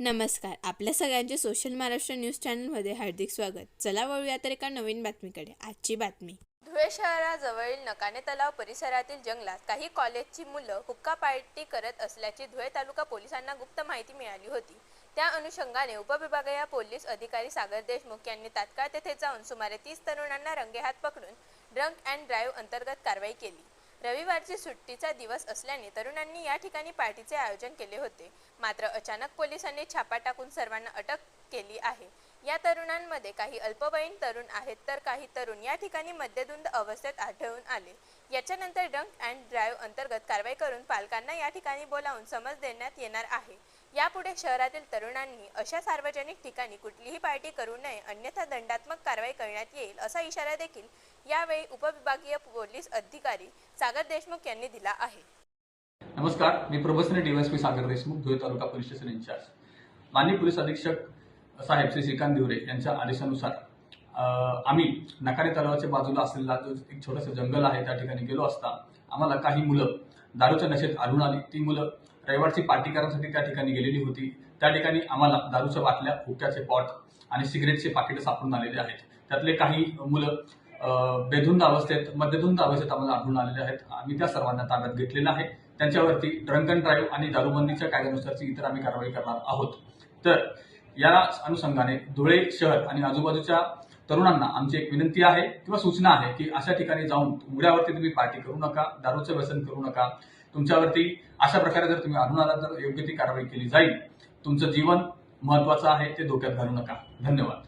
नमस्कार. आपल्या सगळ्यांचे सोशल महाराष्ट्र न्यूज चॅनलमध्ये हार्दिक स्वागत. चला वळूया तर एका नवीन बातमीकडे. आजची बातमी. धुळे शहराजवळील नकाने तलाव परिसरातील जंगलात काही कॉलेजची मुलं हुक्का पार्टी करत असल्याची धुळे तालुका पोलिसांना गुप्त माहिती मिळाली होती. त्या अनुषंगाने उपविभागीय पोलीस अधिकारी सागर देशमुख यांनी तात्काळ तेथे जाऊन सुमारे तीस तरुणांना रंगेहात पकडून ड्रंक अँड ड्राईव्ह अंतर्गत कारवाई केली. रविवारची सुट्टीचा दिवस असल्याने तरुणांनी या ठिकाणी पार्टीचे आयोजन केले होते. मात्र अचानक पोलिसांनी छापा टाकून सर्वांना अटक केली आहे. या तरुणांमध्ये काही अल्पवयीन तरुण आहेत तर काही तरुण या ठिकाणी मद्यधुंद अवस्थेत आढळून आले. याच्यानंतर ड्रंक अँड ड्राईव्ह अंतर्गत कारवाई करून पालकांना या ठिकाणी बोलावून समज देण्यात येणार आहे. यापुढे शहरातील तरुणांनी अशा सार्वजनिक ठिकाणी कुठलीही पार्टी करू नये अन्यथा दंडात्मक कारवाई करण्यात येईल असा इशारा देखील यावेळी उपविभागीय पोलीस अधिकारी सागर देशमुख यांनी दिला आहे. नमस्कार मी प्रबसने DYSP Sagar Deshmukh Dhule taluka police station incharge. माननीय पोलीस अधीक्षक साहेब श्री श्रीकांत दिवरे यांच्या आदेशानुसार आम्ही नकारे तलावाच्या बाजूला असलेला जो एक छोटंसं जंगल आहे त्या ठिकाणी गेलो असता आम्हाला काही मुलं दारूच्या नशेत आढळून आली. ती मुलं रविवारची पार्टी करण्यासाठी त्या ठिकाणी गेलेली होती. त्या ठिकाणी आम्हाला दारूच्या बाटल्या हुक्क्याचे पॉट आणि सिगरेटचे पाकिटं सापडून आलेले आहेत. त्यातले काही मुलं बेधुंद अवस्थेत मध्यधुंद अवस्थेत आम्हाला आढळून आलेले आहेत. आम्ही त्या सर्वांना ताब्यात घेतलेलं आहे. त्यांच्यावरती ड्रंक अँड ड्राईव्ह आणि दारूबंदीच्या कायद्यानुसारची इतर आम्ही कारवाई करणार आहोत. तर या अनुषंगाने धुळे शहर आणि आजूबाजूच्या तरुणांना आमची एक विनंती आहे किंवा सूचना आहे की अशा ठिकाणी जाऊन उघड्यावरती तुम्ही पार्टी करू नका दारूचं व्यसन करू नका. तुमच्यावरती अशा प्रकारे जर तुम्ही आढळून आला तर योग्य ती कारवाई केली जाईल. तुमचं जीवन महत्वाचं आहे ते धोक्यात घालू नका. धन्यवाद.